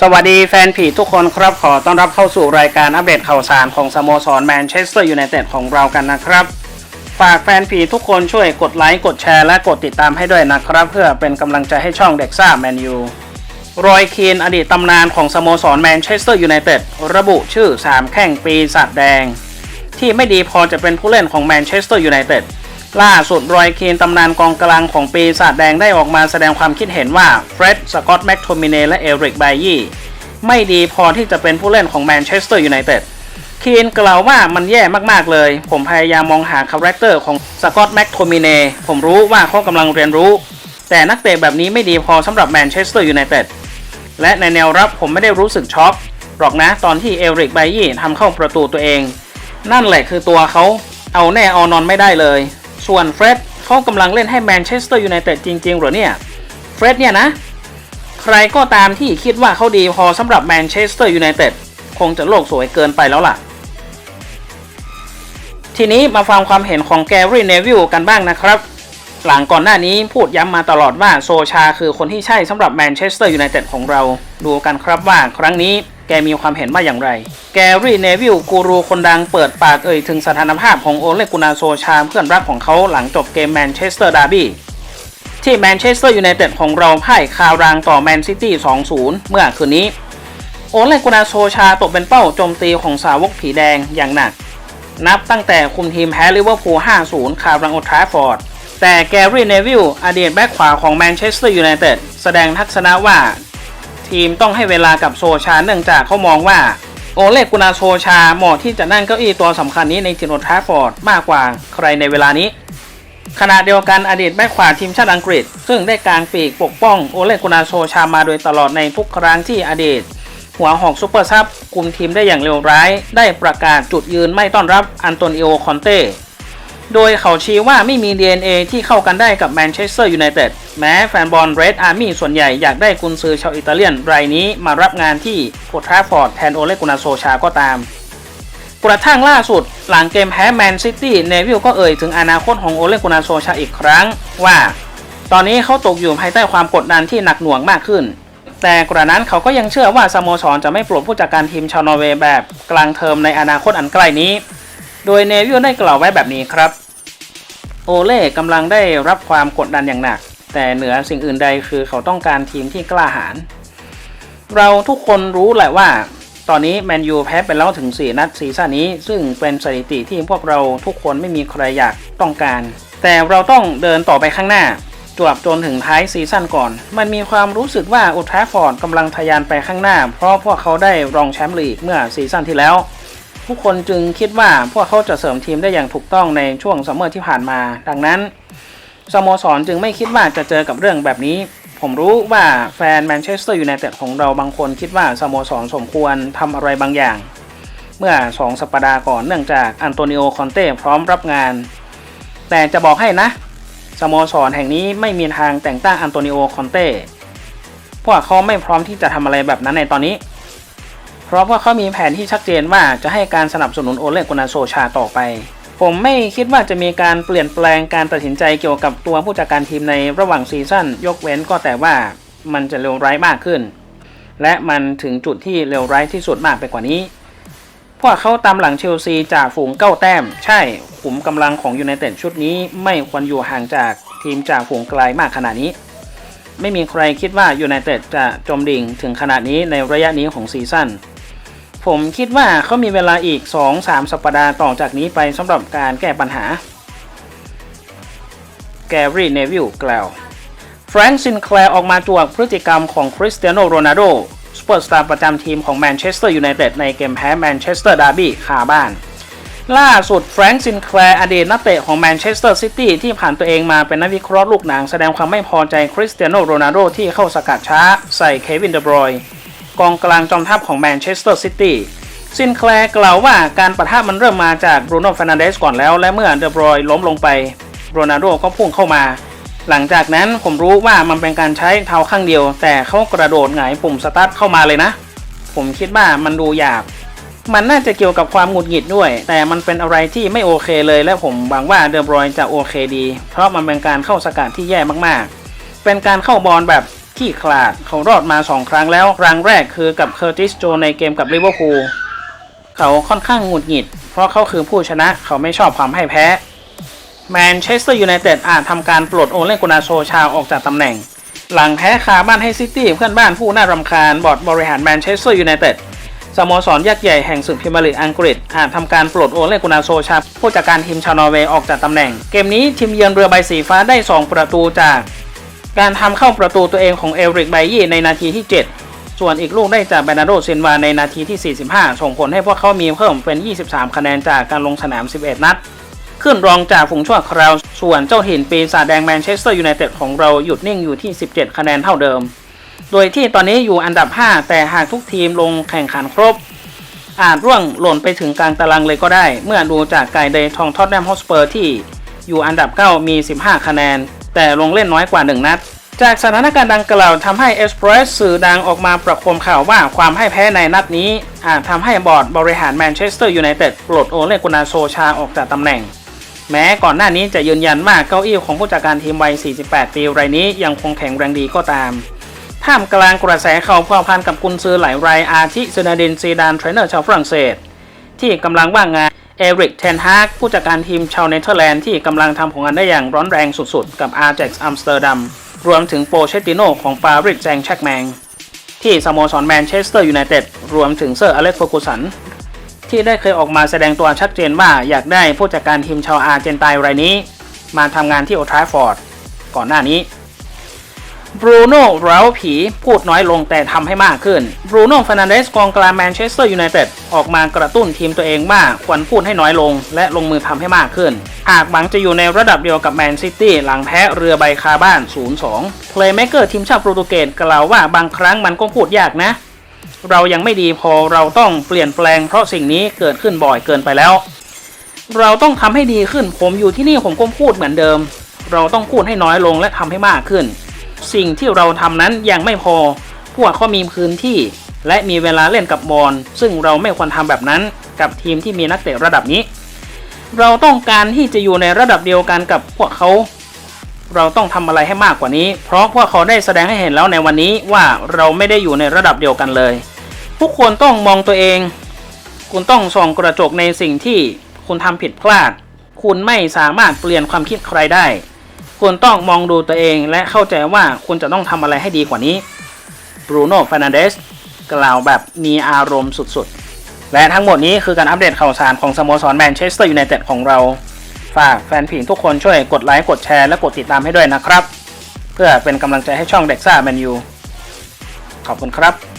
สวัสดีแฟนผีทุกคนครับ ขอต้อนรับเข้าสู่รายการอัปเดตข่าวสารของสโมสรแมนเชสเตอร์ยูไนเต็ดของเรากันนะครับ ฝากแฟนผีทุกคนช่วยกดไลค์กดแชร์และกดติดตามให้ด้วยนะครับ เพื่อเป็นกำลังใจให้ช่องเด็กซ่าแมนยูรอยคีนอดีตตำนานของสโมสรแมนเชสเตอร์ยูไนเต็ดระบุชื่อ 3 แข้งปีศาจแดง ที่ไม่ดีพอจะเป็นผู้เล่นของแมนเชสเตอร์ยูไนเต็ด ล่าสุดรอยเคนตำนานกองกลางของปีศาจแดงได้ออกมาแสดงความคิดเห็นว่าเฟร็ด สกอตแม็กโทมิเนและเอริกไบยี่ไม่ดีพอที่จะเป็นผู้เล่นของแมนเชสเตอร์ยูไนเต็ดคีนกล่าวว่ามันแย่มากๆเลย ผมพยายามมองหาคาแรคเตอร์ของสกอตแม็กโทมิเนผมรู้ว่าเขากำลังเรียนรู้ แต่นักเตะแบบนี้ไม่ดีพอสำหรับแมนเชสเตอร์ยูไนเต็ดและในแนวรับผมไม่ได้รู้สึกช็อกหรอกนะตอนที่เอริกไบยี่ทำเข้าประตูตัวเอง นั่นแหละคือตัวเขาเอาแน่เอานอนไม่ได้เลย ส่วนเฟร็ดเขากำลังเล่นให้แมนเชสเตอร์ยูไนเต็ดจริงๆหรอเนี่ย เฟร็ดเนี่ยนะ ใครก็ตามที่คิดว่าเขาดีพอสำหรับแมนเชสเตอร์ยูไนเต็ดคงจะโลกสวยเกินไปแล้วล่ะ ทีนี้มาฟังความเห็นของแกรี่เนวิลกันบ้างนะครับ หลังก่อนหน้านี้พูดย้ำมาตลอดว่าโซชาคือคนที่ใช่สำหรับแมนเชสเตอร์ยูไนเต็ดของเรา ดูกันครับว่าครั้งนี้ แกมีความเห็นว่าอย่างไร แกรี่เนวิลกูรูคนดังเปิดปากเอ่ยถึงสถานภาพของโอเลกุนาโซชาเพื่อนรักของเขาหลังจบเกมแมนเชสเตอร์ดาร์บี้ที่แมนเชสเตอร์ยูไนเต็ดของเราพ่ายคารางต่อแมนซิตี้ 2-0 เมื่อคืนนี้ โอเลกุนาโซชาตกเป็นเป้าโจมตีของสาวกผีแดงอย่างหนัก นับตั้งแต่คุมทีมแพ้ลิเวอร์พูล 5-0 คารังโอทราฟอร์ด แต่แกรี่เนวิลอดีตแบ็คขวาของแมนเชสเตอร์ยูไนเต็ดแสดงทัศนะว่า ทีมต้องให้เวลากับโซชาเนื่องจากเขามองว่าโอเลกุนาโซชาเหมาะที่จะนั่งเก้าอี้ตัวสำคัญนี้ในทีมโอทราฟอร์ดมากกว่าใครในเวลานี้ ขณะเดียวกันอดีตแบ็คขวาทีมชาติอังกฤษ ซึ่งได้กางปีกปกป้องโอเลกุนาโซชามาโดยตลอดในทุกครั้งที่อดีต หัวหอกซูเปอร์ซับคุมทีมได้อย่างเลวร้าย ได้ประกาศจุดยืนไม่ต้อนรับอันโตนิโอคอนเต้ โดยเขาชี้ว่าไม่มี DNA ที่เข้ากันได้กับแมนเชสเตอร์ยูไนเต็ดแม้แฟนบอลเรดอาร์มี่ส่วนใหญ่อยากได้กุนซือชาวอิตาเลียนรายนี้มารับงานที่โคทราฟอร์ดแทนโอเลกุนาโซชาก็ตามกระทั่งล่าสุดหลังเกมแพ้แมนซิตี้เนวิลก็เอ่ยถึงอนาคตของโอเลกุนาโซชาอีกครั้งว่า ตอนนี้เขาตกอยู่ภายใต้ความกดดันที่หนักหน่วงมากขึ้น แต่กระนั้นเขาก็ยังเชื่อว่าสโมสรจะไม่ปลดผู้จัดการทีมชาวนอร์เวย์แบบกลางเทอมในอนาคตอันใกล้นี้ โดยเนวิลได้กล่าวไว้แบบนี้ครับ โอเล่กำลังได้รับความกดดันอย่างหนัก แต่เหนือสิ่งอื่นใดคือเขาต้องการทีมที่กล้าหาญเราทุกคนรู้แหละว่า ตอนนี้แมนยูแพ้ไปแล้วถึง 4 นัดซีซั่นนี้ ซึ่งเป็นสถิติที่พวกเราทุกคนไม่มีใครอยากต้องการ แต่เราต้องเดินต่อไปข้างหน้าจวบจนถึงท้ายซีซั่นก่อน มันมีความรู้สึกว่าอุทาฟอร์ดกำลังทะยานไปข้างหน้า เพราะพวกเขาได้รองแชมป์ลีกเมื่อซีซั่นที่แล้ว ผู้คนจึงคิดว่าพวกเขาจะเสริมทีมได้อย่างถูกต้องในช่วงซัมเมอร์ที่ผ่านมา ดังนั้นสโมสรจึงไม่คิดว่าจะเจอกับเรื่องแบบนี้ ผมรู้ว่าแฟนแมนเชสเตอร์ยูไนเต็ดของเราบางคนคิดว่าสโมสรสมควรทำอะไรบางอย่าง เมื่อ2สัปดาห์ก่อนเนื่องจากอันโตนิโอคอนเต้พร้อมรับงาน แต่จะบอกให้นะสโมสรแห่งนี้ไม่มีทางแต่งตั้งอันโตนิโอคอนเต้พวกเขาไม่พร้อมที่จะทำอะไรแบบนั้นในตอนนี้ เพราะว่าเขามีแผนที่ชัดเจนว่าจะให้การสนับสนุนโอเลกุนาโซชาต่อไป ผมไม่คิดว่าจะมีการเปลี่ยนแปลงการตัดสินใจเกี่ยวกับตัวผู้จัดการทีมในระหว่างซีซั่นยกเว้นก็แต่ว่ามันจะเลวร้ายมากขึ้น และมันถึงจุดที่เลวร้ายที่สุดมากไปกว่านี้พวกเขาตามหลังเชลซีจากฝูงเก้าแต้ม ใช่ขุมกำลังของยูไนเต็ดชุดนี้ไม่ควรอยู่ห่างจากทีมจากฝูงไกลมากขนาดนี้ ไม่มีใครคิดว่ายูไนเต็ดจะจมดิ่งถึงขนาดนี้ในระยะนี้ของซีซั่น ผมคิดว่าเขามีเวลาอีก 2-3 สัปดาห์ต่อจากนี้ไปสำหรับการแก้ปัญหา แกรี่เนวิลกล่าวแฟรงค์ซินแคลร์ออกมาจวกพฤติกรรมของคริสเตียโนโรนัลโดสเปอร์สตาร์ประจำทีมของแมนเชสเตอร์ยูไนเต็ดในเกมแพ้แมนเชสเตอร์ดาร์บี้คาบ้าน ล่าสุดแฟรงค์ซินแคลร์อดีตนักเตะของแมนเชสเตอร์ซิตี้ที่ผ่านตัวเองมาเป็นนักวิเคราะห์ลูกหนังแสดงความไม่พอใจคริสเตียโนโรนัลโดที่เข้าสกัดช้าใส่เควินเดบรอยน์ กองกลางจอมทัพของแมนเชสเตอร์ซิตี้ซินแคลร์กล่าวว่าการปะทะมันเริ่มมาจากบรูโน่ฟานันเดสก่อนแล้ว และเมื่อเดบรอยล้มลงไปโรนัลโดก็พุ่งเข้ามา หลังจากนั้นผมรู้ว่ามันเป็นการใช้เท้าข้างเดียว แต่เขากระโดดหงายปุ่มสตาร์ทเข้ามาเลยนะ ผมคิดว่ามันดูหยาบ มันน่าจะเกี่ยวกับความหงุดหงิดด้วย แต่มันเป็นอะไรที่ไม่โอเคเลย และผมหวังว่าเดบรอยจะโอเคดี เพราะมันเป็นการเข้าสกัดที่แย่มากๆ เป็นการเข้าบอลแบบ ที่ขลาดเขารอดมา 2 ครั้งแล้ว ครั้งแรกคือกับเคอร์ติสโจในเกมกับลิเวอร์พูลเขาค่อนข้างหงุดหงิด เพราะเขาคือผู้ชนะเขาไม่ชอบความให้แพ้แมนเชสเตอร์ยูไนเต็ดอาจทำการปลดโอเลกุนาโซชาออกจากตำแหน่ง หลังแพ้คาบ้านให้ซิตี้เพื่อนบ้านผู้น่ารำคาญบอร์ดบริหารแมนเชสเตอร์ยูไนเต็ดสโมสรยักษ์ใหญ่แห่งศึกพรีเมียร์ลีอังกฤษ อาจทำการปลดโอเลกุนาโซชาผู้จัดการทีมชาวนอร์เวย์ออกจากตำแหน่ง เกมนี้ทีมเยือนเรือใบสีฟ้าได้ 2 ประตูจาก การทำเข้าประตูตัวเองของเอริกไบยี่ในนาทีที่ 7 ส่วนอีกลูกได้จากเบรนาโดเซนวาในนาทีที่ 45 ส่งผลให้พวกเขามีเพิ่มเป็น 23 คะแนนจากการลงสนาม 11 นัด ขึ้นรองจากฝูงชั่วคราว ส่วนเจ้าถิ่นปีศาจแดงแมนเชสเตอร์ยูไนเต็ดของเราหยุดนิ่งอยู่ที่ 17 คะแนนเท่าเดิม โดยที่ตอนนี้อยู่อันดับ 5 แต่หากทุกทีมลงแข่งขันครบ อาจร่วงหล่นไปถึงกลางตารางเลยก็ได้ เมื่อดูจากไกเดย์ทองท็อตแนมฮอสเปอร์ที่อยู่อันดับ 9 มี 15 คะแนน แต่ลงเล่นน้อยกว่า 1 นัด จากสถานการณ์ดังกล่าวทำให้เอสเพรสสื่อดังออกมาประโคมข่าวว่าความให้แพ้ในนัดนี้ อาจทำให้บอร์ดบริหารแมนเชสเตอร์ยูไนเต็ดปลดโอเลกุนาโซชาออกจากตำแหน่ง แม้ก่อนหน้านี้จะยืนยันว่าเก้าอี้ของผู้จัดการทีมวัย 48 ปีรายนี้ยังคงแข็งแรงดีก็ตามท่ามกลางกระแสข่าวพัวพันกับกุนซือหลายรายอาทิเซนาดินซีดานเทรนเนอร์ชาวฝรั่งเศส ที่กำลังว่างงาน เอริกเทนฮากผู้จัดการทีมชาวเนเธอร์แลนด์ที่กำลังทำผลงานได้อย่างร้อนแรงสุดๆ กับอาร์เจ็กซ์อัมสเตอร์ดัมรวมถึงโปเชติโนของปาริสแซงต์แชกแมง ที่สโมสรแมนเชสเตอร์ยูไนเต็ดรวมถึงเซอร์อเล็กซ์เฟอร์กูสัน ที่ได้เคยออกมาแสดงตัวชัดเจนว่าอยากได้ผู้จัดการทีมชาวอาร์เจนไตน์รายนี้ มาทำงานที่โอทราฟอร์ดก่อนหน้านี้ บรูโน่เราผีพูดน้อยลงแต่ทำให้มากขึ้นบรูโน่ฟานันเดสกองกลางแมนเชสเตอร์ยูไนเต็ดออกมากระตุ้นทีมตัวเองว่าควรพูดให้น้อยลง และลงมือทำให้มากขึ้นหากหวังจะอยู่ในระดับเดียวกับแมนซิตี้หลังแพ้เรือใบคาบ้าน 0-2 เพลย์เมเกอร์ทีมชาติโปรตุเกสกล่าวว่าบางครั้งมันก็พูดยากนะ เรายังไม่ดีพอเราต้องเปลี่ยนแปลงเพราะสิ่งนี้เกิดขึ้นบ่อยเกินไปแล้ว เราต้องทำให้ดีขึ้นผมอยู่ที่นี่ผมก็พูดเหมือนเดิม เราต้องพูดให้น้อยลงและทำให้มากขึ้น สิ่งที่เราทำนั้นยังไม่พอ พวกเขามีพื้นที่ และมีเวลาเล่นกับบอลซึ่งเราไม่ควรทำแบบนั้นกับทีมที่มีนักเตะระดับนี้ เราต้องการที่จะอยู่ในระดับเดียวกันกับพวกเขา เราต้องทำอะไรให้มากกว่านี้ เพราะพวกเขาได้แสดงให้เห็นแล้วในวันนี้ว่าเราไม่ได้อยู่ในระดับเดียวกันเลย ทุกคนต้องมองตัวเอง คุณต้องส่องกระจกในสิ่งที่คุณทำผิดพลาด คุณไม่สามารถเปลี่ยนความคิดใครได้ คุณต้องมองดูตัวเองและเข้าใจว่าคุณจะต้องทำอะไรให้ดีกว่านี้บรูโน่ฟานันเดสกล่าวแบบมีอารมณ์สุดๆ และทั้งหมดนี้คือการอัปเดตข่าวสารของสโมสรแมนเชสเตอร์ยูไนเต็ดของเรา ฝากแฟนผิงทุกคนช่วยกดไลค์กดแชร์และกดติดตามให้ด้วยนะครับ เพื่อเป็นกำลังใจให้ช่องเด็กซ่าแมนยูขอบคุณครับ